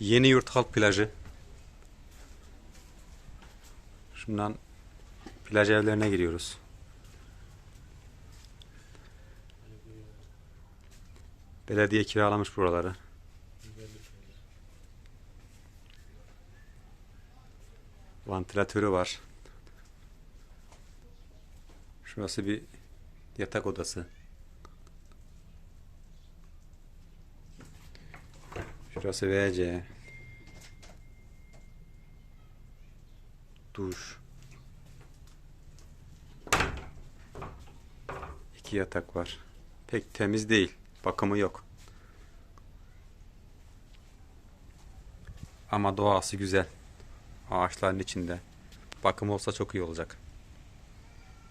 Yeni Yurt Halk Plajı. Şundan plaj evlerine giriyoruz. Belediye kiralamış buraları. Vantilatörü var. Şurası bir yatak odası. Şurası WC. Duş. İki yatak var. Pek temiz değil. Bakımı yok. Ama doğası güzel. Ağaçların içinde. Bakım olsa çok iyi olacak.